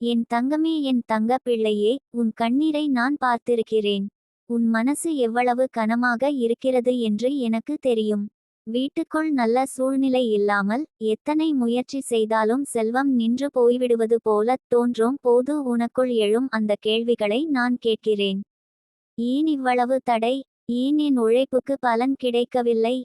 என் தங்கமே என் தங்க பிள்ளையே உன் கண்ணீரை நான் பார்த்திருக்கிறேன். உன் மனசு எவ்வளவு கனமாக இருக்கிறது என்று எனக்கு தெரியும். வீட்டுக்குள் நல்ல சூழ்நிலை இல்லாமல் எத்தனை முயற்சி செய்தாலும் செல்வம் நின்று போய்விடுவது போலத் தோன்றும் போது உனக்குள் எழும் அந்த கேள்விகளை நான் கேட்கிறேன். ஏன் இவ்வளவு தடை? ஏன் என் உழைப்புக்கு பலன் கிடைக்கவில்லை?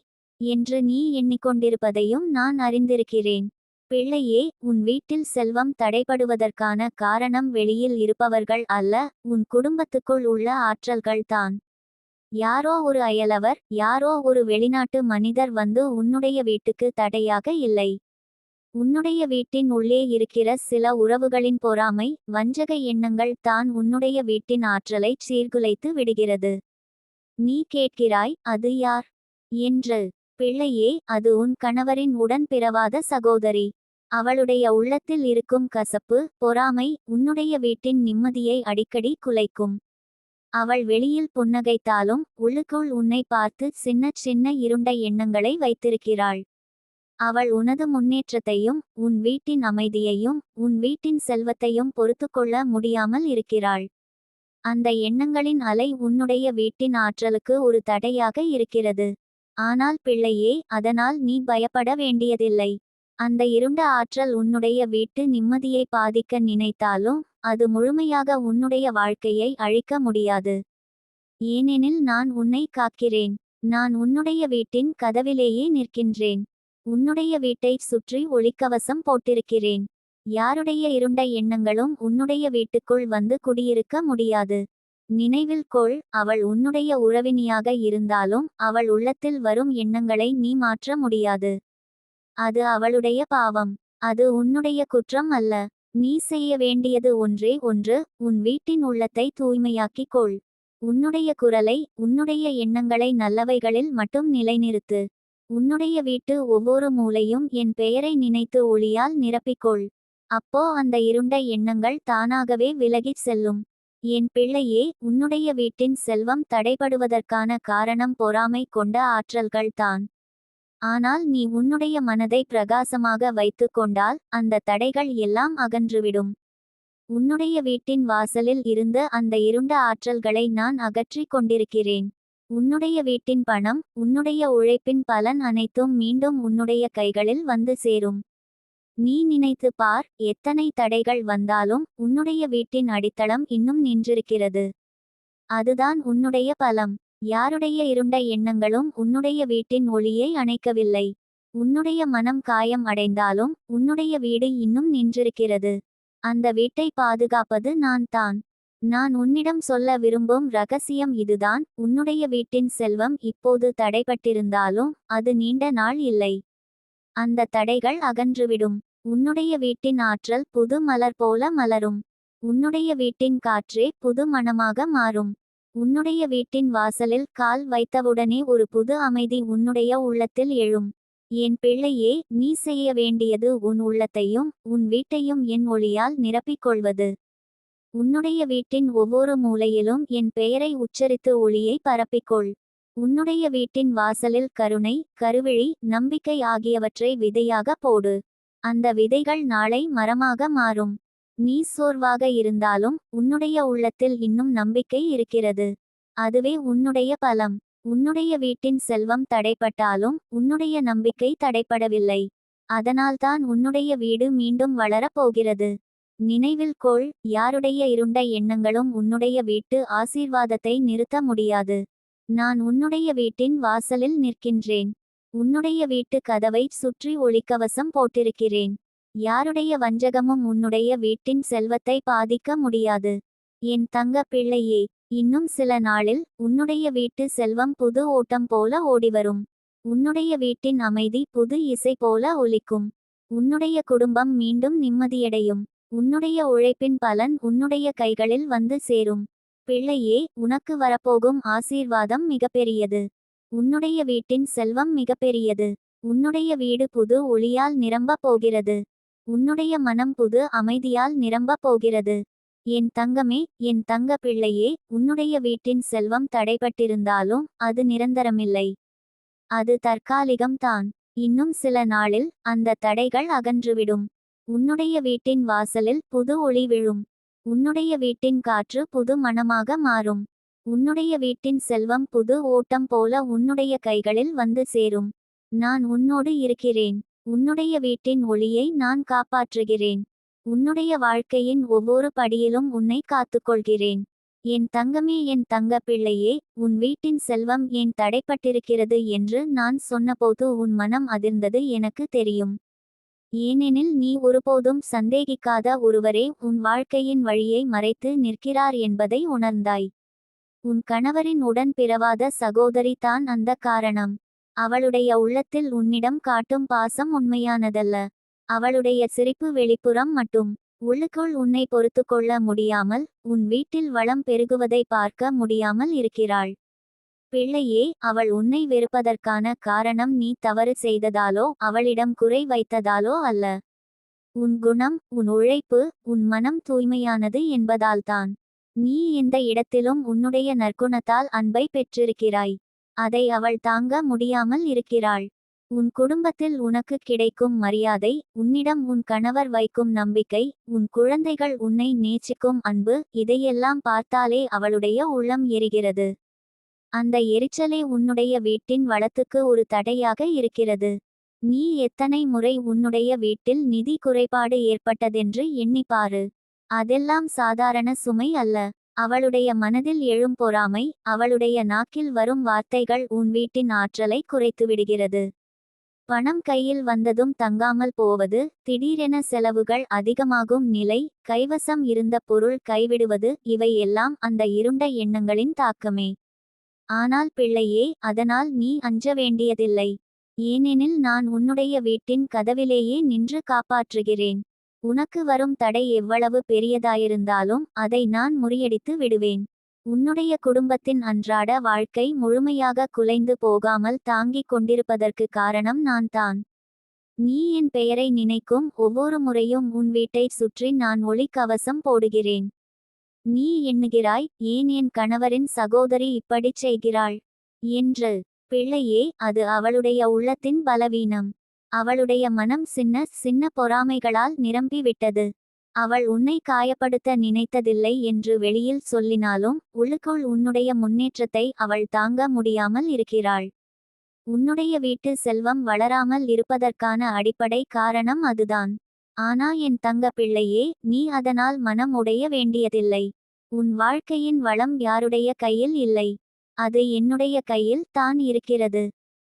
என்று நீ எண்ணிக்கொண்டிருப்பதையும் நான் அறிந்திருக்கிறேன். பிள்ளையே உன் வீட்டில் செல்வம் தடைபடுவதற்கான காரணம் வெளியில் இருப்பவர்கள் அல்ல உன் குடும்பத்துக்குள் உள்ள ஆற்றல்கள்தான் யாரோ ஒரு அயலவர் யாரோ ஒரு வெளிநாட்டு மனிதர் வந்து உன்னுடைய வீட்டுக்கு தடையாக இல்லை. உன்னுடைய வீட்டின் உள்ளே இருக்கிற சில உறவுகளின் பொறாமை வஞ்சக எண்ணங்கள் தான் உன்னுடைய வீட்டின் ஆற்றலை சீர்குலைத்து விடுகிறது. நீ கேட்கிறாய் அது யார்? என்று பிள்ளையே அது உன் கணவரின் உடன் பிறவாத சகோதரி. அவளுடைய உள்ளத்தில் இருக்கும் கசப்பு பொறாமை உன்னுடைய வீட்டின் நிம்மதியை அடிக்கடி குலைக்கும். அவள் வெளியில் புன்னகைத்தாலும் உள்ளுக்குள் உன்னை பார்த்து சின்ன சின்ன இருண்ட எண்ணங்களை வைத்திருக்கிறாள். அவள் உனது முன்னேற்றத்தையும் உன் வீட்டின் அமைதியையும் உன் வீட்டின் செல்வத்தையும் பொறுத்து கொள்ள முடியாமல் இருக்கிறாள். அந்த எண்ணங்களின் அலை உன்னுடைய வீட்டின் ஆற்றலுக்கு ஒரு தடையாக இருக்கிறது. ஆனால் பிள்ளையே அதனால் நீ பயப்பட வேண்டியதில்லை. அந்த இருண்ட ஆற்றல் உன்னுடைய வீட்டு நிம்மதியை பாதிக்க நினைத்தாலும் அது முழுமையாக உன்னுடைய வாழ்க்கையை அழிக்க முடியாது. ஏனெனில் நான் உன்னை காக்கிறேன். நான் உன்னுடைய வீட்டின் கதவிலேயே நிற்கின்றேன். உன்னுடைய வீட்டை சுற்றி ஒளிக்கவசம் போட்டிருக்கிறேன். யாருடைய இருண்ட எண்ணங்களும் உன்னுடைய வீட்டுக்குள் வந்து குடியிருக்க முடியாது. நினைவில் கொள் அவள் உன்னுடைய உறவினியாக இருந்தாலும் அவள் உள்ளத்தில் வரும் எண்ணங்களை நீ மாற்ற முடியாது. அது அவளுடைய பாவம். அது உன்னுடைய குற்றம் அல்ல. நீ செய்ய வேண்டியது ஒன்றே ஒன்று உன் வீட்டின் உள்ளத்தை தூய்மையாக்கிக் கொள். உன்னுடைய குரலை உன்னுடைய எண்ணங்களை நல்லவைகளில் மட்டும் நிலைநிறுத்து. உன்னுடைய வீட்டு ஒவ்வொரு மூலையும் என் பெயரை நினைத்து ஒளியால் நிரப்பிக்கொள் அப்போ அந்த இருண்ட எண்ணங்கள் தானாகவே விலகிச் செல்லும். என் பிள்ளையே உன்னுடைய வீட்டின் செல்வம் தடைபடுவதற்கான காரணம் பொறாமை கொண்ட ஆற்றல்கள்தான் ஆனால் நீ உன்னுடைய மனதை பிரகாசமாக வைத்து கொண்டால் அந்த தடைகள் எல்லாம் அகன்றுவிடும். உன்னுடைய வீட்டின் வாசலில் இருந்து அந்த இருண்ட ஆற்றல்களை நான் அகற்றிக் கொண்டிருக்கிறேன். உன்னுடைய வீட்டின் பணம் உன்னுடைய உழைப்பின் பலன் அனைத்தும் மீண்டும் உன்னுடைய கைகளில் வந்து சேரும். நீ நினைத்து பார் எத்தனை தடைகள் வந்தாலும் உன்னுடைய வீட்டின் அடித்தளம் இன்னும் நின்றிருக்கிறது. அதுதான் உன்னுடைய பலம். யாருடைய இருண்ட எண்ணங்களும் உன்னுடைய வீட்டின் ஒளியை அணைக்கவில்லை. உன்னுடைய மனம் காயம் அடைந்தாலும் உன்னுடைய வீடு இன்னும் நின்றிருக்கிறது. அந்த வீட்டை பாதுகாப்பது நான் தான். நான் உன்னிடம் சொல்ல விரும்பும் ரகசியம் இதுதான். உன்னுடைய வீட்டின் செல்வம் இப்போது தடைபட்டிருந்தாலும் அது நீண்ட நாள் இல்லை. அந்த தடைகள் அகன்றுவிடும். உன்னுடைய வீட்டின் ஆற்றல் புது மலர் போல மலரும். உன்னுடைய வீட்டின் காற்றே புது மனமாக மாறும். உன்னுடைய வீட்டின் வாசலில் கால் வைத்தவுடனே ஒரு புது அமைதி உன்னுடைய உள்ளத்தில் எழும். என் பிள்ளையே நீ செய்ய வேண்டியது உன் உள்ளத்தையும் உன் வீட்டையும் என் ஒளியால் நிரப்பிக் கொள்வது உன்னுடைய வீட்டின் ஒவ்வொரு மூலையிலும் என் பெயரை உச்சரித்து ஒளியை பரப்பிக்கொள். உன்னுடைய வீட்டின் வாசலில் கருணை கருவிழி நம்பிக்கை ஆகியவற்றை விதையாக போடு. அந்த விதைகள் நாளை மரமாக மாறும். நீ சோர்வாக இருந்தாலும் உன்னுடைய உள்ளத்தில் இன்னும் நம்பிக்கை இருக்கிறது. அதுவே உன்னுடைய பலம். உன்னுடைய வீட்டின் செல்வம் தடைப்பட்டாலும் உன்னுடைய நம்பிக்கை தடைப்படவில்லை. அதனால்தான் உன்னுடைய வீடு மீண்டும் வளரப் போகிறது. நினைவில் கொள் யாருடைய இருண்ட எண்ணங்களும் உன்னுடைய வீட்டு ஆசீர்வாதத்தை நிறுத்த முடியாது. நான் உன்னுடைய வீட்டின் வாசலில் நிற்கின்றேன். உன்னுடைய வீட்டு கதவை சுற்றி ஒளிக்கவசம் போட்டிருக்கிறேன். யாருடைய வஞ்சகமும் உன்னுடைய வீட்டின் செல்வத்தை பாதிக்க முடியாது. என் தங்க பிள்ளையே இன்னும் சில நாளில் உன்னுடைய வீட்டு செல்வம் புது ஓட்டம் போல ஓடிவரும். உன்னுடைய வீட்டின் அமைதி புது இசை போல ஒலிக்கும். உன்னுடைய குடும்பம் மீண்டும் நிம்மதியடையும். உன்னுடைய உழைப்பின் பலன் உன்னுடைய கைகளில் வந்து சேரும். பிள்ளையே உனக்கு வரப்போகும் ஆசீர்வாதம் மிகப்பெரியது. உன்னுடைய வீட்டின் செல்வம் மிகப்பெரியது. உன்னுடைய வீடு புது ஒளியால் நிரம்ப போகிறது. உன்னுடைய மனம் புது அமைதியால் நிரம்ப போகிறது. என் தங்கமே என் தங்க பிள்ளையே உன்னுடைய வீட்டின் செல்வம் தடைபட்டிருந்தாலும் அது நிரந்தரமில்லை. அது தற்காலிகம்தான் இன்னும் சில நாளில் அந்த தடைகள் அகன்றுவிடும். உன்னுடைய வீட்டின் வாசலில் புது ஒளி விழும். உன்னுடைய வீட்டின் காற்று புது மணமாக மாறும். உன்னுடைய வீட்டின் செல்வம் புது ஓட்டம் போல உன்னுடைய கைகளில் வந்து சேரும். நான் உன்னோடு இருக்கிறேன். உன்னுடைய வீட்டின் ஒளியை நான் காப்பாற்றுகிறேன். உன்னுடைய வாழ்க்கையின் ஒவ்வொரு படியிலும் உன்னை காத்துக்கொள்கிறேன். என் தங்கமே என் தங்க பிள்ளையே உன் வீட்டின் செல்வம் ஏன் தடைப்பட்டிருக்கிறது என்று நான் சொன்னபோது உன் மனம் அதிர்ந்தது எனக்கு தெரியும். ஏனெனில் நீ ஒருபோதும் சந்தேகிக்காத ஒருவரே உன் வாழ்க்கையின் வழியை மறைத்து நிற்கிறார் என்பதை உணர்ந்தாய். உன் கணவரின் உடன் பிறவாத சகோதரி தான் அந்த காரணம். அவளுடைய உள்ளத்தில் உன்னிடம் காட்டும் பாசம் உண்மையானதல்ல. அவளுடைய சிரிப்பு வெளிப்புறம் மட்டும். உள்ளுக்குள் உன்னை பொறுத்து கொள்ள முடியாமல் உன் வீட்டில் வளம் பெருகுவதை பார்க்க முடியாமல் இருக்கிறாள். பிள்ளையே அவள் உன்னை வெறுப்பதற்கான காரணம் நீ தவறு செய்ததாலோ அவளிடம் குறை வைத்ததாலோ அல்ல. உன் குணம் உன் உழைப்பு உன் மனம் தூய்மையானது என்பதால்தான். நீ எந்த இடத்திலும் உன்னுடைய நற்குணத்தால் அன்பை பெற்றிருக்கிறாய். அதை அவள் தாங்க முடியாமல் இருக்கிறாள். உன் குடும்பத்தில் உனக்கு கிடைக்கும் மரியாதை உன்னிடம் உன் கணவர் வைக்கும் நம்பிக்கை உன் குழந்தைகள் உன்னை நேசிக்கும் அன்பு இதையெல்லாம் பார்த்தாலே அவளுடைய உள்ளம் எரிகிறது. அந்த எரிச்சலே உன்னுடைய வீட்டின் வளத்துக்கு ஒரு தடையாக இருக்கிறது. நீ எத்தனை முறை உன்னுடைய வீட்டில் நிதி குறைபாடு ஏற்பட்டதென்று எண்ணிப்பாரு. அதெல்லாம் சாதாரண சுமை அல்ல. அவளுடைய மனதில் எழும் பொறாமை அவளுடைய நாக்கில் வரும் வார்த்தைகள் உன் வீட்டின் ஆற்றலை குறைத்துவிடுகிறது பணம் கையில் வந்ததும் தங்காமல் போவது திடீரென செலவுகள் அதிகமாகும் நிலை கைவசம் இருந்த பொருள் கைவிடுவது இவை எல்லாம் அந்த இருண்ட எண்ணங்களின் தாக்கமே. ஆனால் பிள்ளையே அதனால் நீ அஞ்ச வேண்டியதில்லை. ஏனெனில் நான் உன்னுடைய வீட்டின் கதவிலேயே நின்று காப்பாற்றுகிறேன். உனக்கு வரும் தடை எவ்வளவு பெரியதாயிருந்தாலும் அதை நான் முறியடித்து விடுவேன். உன்னுடைய குடும்பத்தின் அன்றாட வாழ்க்கை முழுமையாக குலைந்து போகாமல் தாங்கிக் கொண்டிருப்பதற்கு காரணம் நான் தான். நீ என் பெயரை நினைக்கும் ஒவ்வொரு முறையும் உன் வீட்டை சுற்றி நான் ஒளிக்கவசம் போடுகிறேன். நீ எண்ணுகிறாய் ஏன் என் கணவரின் சகோதரி இப்படிச் செய்கிறாள்? என்று. பிள்ளையே அது அவளுடைய உள்ளத்தின் பலவீனம். அவளுடைய மனம் சின்ன சின்ன பொறாமைகளால் நிரம்பி விட்டது அவள் உன்னை காயப்படுத்த நினைத்ததில்லை என்று வெளியில் சொல்லினாலும் உள்ளுக்குள் உன்னுடைய முன்னேற்றத்தை அவள் தாங்க முடியாமல் இருக்கிறாள். உன்னுடைய வீட்டு செல்வம் வளராமல் இருப்பதற்கான அடிப்படை காரணம் அதுதான். ஆனா என் தங்க பிள்ளையே நீ அதனால் மனம் உடைய வேண்டியதில்லை. உன் வாழ்க்கையின் வளம் யாருடைய கையில் இல்லை. அது என்னுடைய கையில் தான் இருக்கிறது.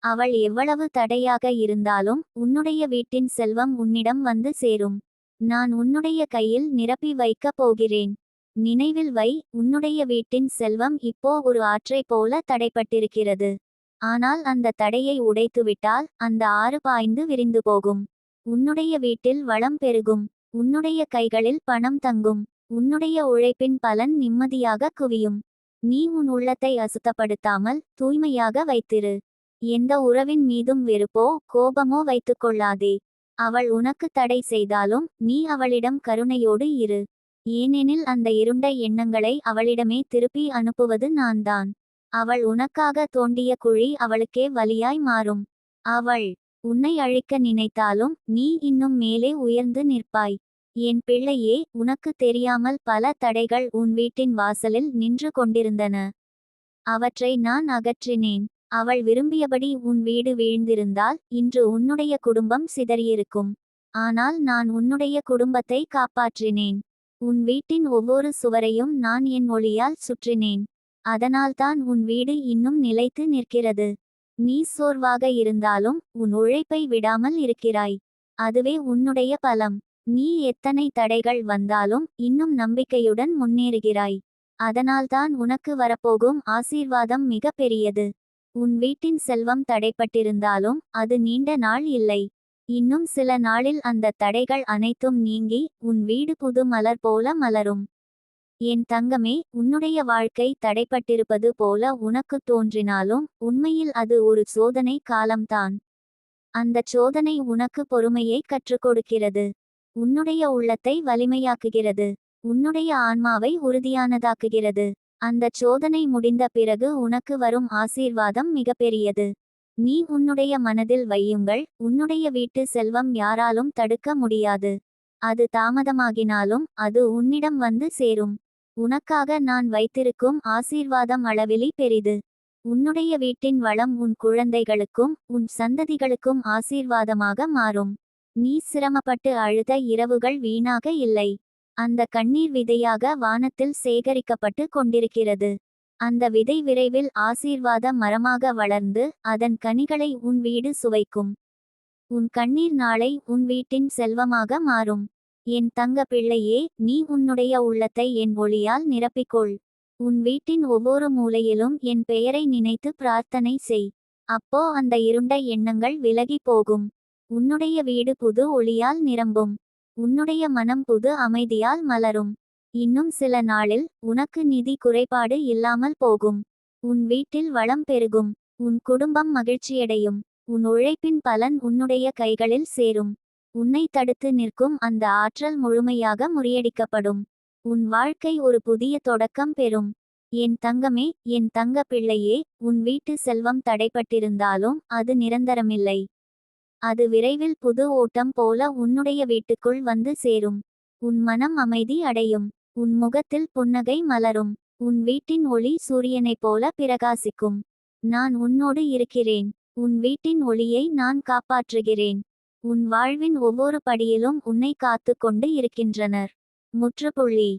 அவள் எவ்வளவு தடையாக இருந்தாலும் உன்னுடைய வீட்டின் செல்வம் உன்னிடம் வந்து சேரும். நான் உன்னுடைய கையில் நிரப்பி வைக்கப் போகிறேன். நினைவில் வை உன்னுடைய வீட்டின் செல்வம் இப்போ ஒரு ஆற்றை போல தடைப்பட்டிருக்கிறது. ஆனால் அந்த தடையை உடைத்துவிட்டால் அந்த ஆறு பாய்ந்து விரிந்து போகும். உன்னுடைய வீட்டில் வளம் பெருகும். உன்னுடைய கைகளில் பணம் தங்கும். உன்னுடைய உழைப்பின் பலன் நிம்மதியாக குவியும். நீ உன் உள்ளத்தை அசுத்தப்படுத்தாமல் தூய்மையாக வைத்திரு. எந்த உறவின் மீதும் வெறுப்போ கோபமோ வைத்துக்கொள்ளாதே அவள் உனக்கு தடை செய்தாலும் நீ அவளிடம் கருணையோடு இரு. ஏனெனில் அந்த இருண்ட எண்ணங்களை அவளிடமே திருப்பி அனுப்புவது நான்தான். அவள் உனக்காக தோண்டிய குழி அவளுக்கே வலியாய் மாறும். அவள் உன்னை அழிக்க நினைத்தாலும் நீ இன்னும் மேலே உயர்ந்து நிற்பாய். என் பிள்ளையே உனக்கு தெரியாமல் பல தடைகள் உன் வீட்டின் வாசலில் நின்று கொண்டிருந்தன. அவற்றை நான் அகற்றினேன். அவள் விரும்பியபடி உன் வீடு வீழ்ந்திருந்தால் இன்று உன்னுடைய குடும்பம் சிதறியிருக்கும். ஆனால் நான் உன்னுடைய குடும்பத்தை காப்பாற்றினேன். உன் வீட்டின் ஒவ்வொரு சுவரையும் நான் என் ஒளியால் சுற்றினேன். அதனால்தான் உன் வீடு இன்னும் நிலைத்து நிற்கிறது. நீ சோர்வாக இருந்தாலும் உன் உழைப்பை விடாமல் இருக்கிறாய். அதுவே உன்னுடைய பலம். நீ எத்தனை தடைகள் வந்தாலும் இன்னும் நம்பிக்கையுடன் முன்னேறுகிறாய். அதனால்தான் உனக்கு வரப்போகும் ஆசீர்வாதம் மிக பெரியது. உன் வீட்டின் செல்வம் தடைப்பட்டிருந்தாலும் அது நீண்ட நாள் இல்லை. இன்னும் சில நாளில் அந்த தடைகள் அனைத்தும் நீங்கி உன் வீடு புது மலர் போல மலரும். என் தங்கமே உன்னுடைய வாழ்க்கை தடைப்பட்டிருப்பது போல உனக்கு தோன்றினாலும் உண்மையில் அது ஒரு சோதனை காலம்தான். அந்த சோதனை உனக்கு பொறுமையை கற்றுக் கொடுக்கிறது உன்னுடைய உள்ளத்தை வலிமையாக்குகிறது. உன்னுடைய ஆன்மாவை உறுதியானதாக்குகிறது. அந்த சோதனை முடிந்த பிறகு உனக்கு வரும் ஆசீர்வாதம் மிகப்பெரியது. நீ உன்னுடைய மனதில் வையுங்கள் உன்னுடைய வீட்டு செல்வம் யாராலும் தடுக்க முடியாது. அது தாமதமாகினாலும் அது உன்னிடம் வந்து சேரும். உனக்காக நான் வைத்திருக்கும் ஆசீர்வாதம் அளவிலி பெரிது. உன்னுடைய வீட்டின் வளம் உன் குழந்தைகளுக்கும் உன் சந்ததிகளுக்கும் ஆசீர்வாதமாக மாறும். நீ சிரமப்பட்டு அழுத இரவுகள் வீணாக இல்லை. அந்த கண்ணீர் விதையாக வானத்தில் சேகரிக்கப்பட்டு கொண்டிருக்கிறது. அந்த விதை விரைவில் ஆசீர்வாத மரமாக வளர்ந்து அதன் கனிகளை உன் வீடு சுவைக்கும். உன் கண்ணீர் நாளை உன் வீட்டின் செல்வமாக மாறும். என் தங்க பிள்ளையே நீ உன்னுடைய உள்ளத்தை என் ஒளியால் நிரப்பிக்கொள். உன் வீட்டின் ஒவ்வொரு மூலையிலும் என் பெயரை நினைத்து பிரார்த்தனை செய். அப்போ அந்த இருண்ட எண்ணங்கள் விலகி போகும். உன்னுடைய வீடு புது ஒளியால் நிரம்பும். உன்னுடைய மனம் புது அமைதியால் மலரும். இன்னும் சில நாளில் உனக்கு நிதி குறைபாடு இல்லாமல் போகும். உன் வீட்டில் வளம் பெருகும். உன் குடும்பம் மகிழ்ச்சியடையும். உன் உழைப்பின் பலன் உன்னுடைய கைகளில் சேரும். உன்னை தடுத்து நிற்கும் அந்த ஆற்றல் முழுமையாக முறியடிக்கப்படும். உன் வாழ்க்கை ஒரு புதிய தொடக்கம் பெறும். என் தங்கமே என் தங்க பிள்ளையே உன் வீட்டு செல்வம் தடைப்பட்டிருந்தாலும் அது நிரந்தரமில்லை. அது விரைவில் புது ஓட்டம் போல உன்னுடைய வீட்டுக்குள் வந்து சேரும். உன் மனம் அமைதி அடையும். உன் முகத்தில் புன்னகை மலரும். உன் வீட்டின் ஒளி சூரியனைப் போல பிரகாசிக்கும். நான் உன்னோடு இருக்கிறேன். உன் வீட்டின் ஒளியை நான் காப்பாற்றுகிறேன். உன் வாழ்வின் ஒவ்வொரு படியிலும் உன்னை காத்து கொண்டு இருக்கின்றனர். முற்றுப்புள்ளி.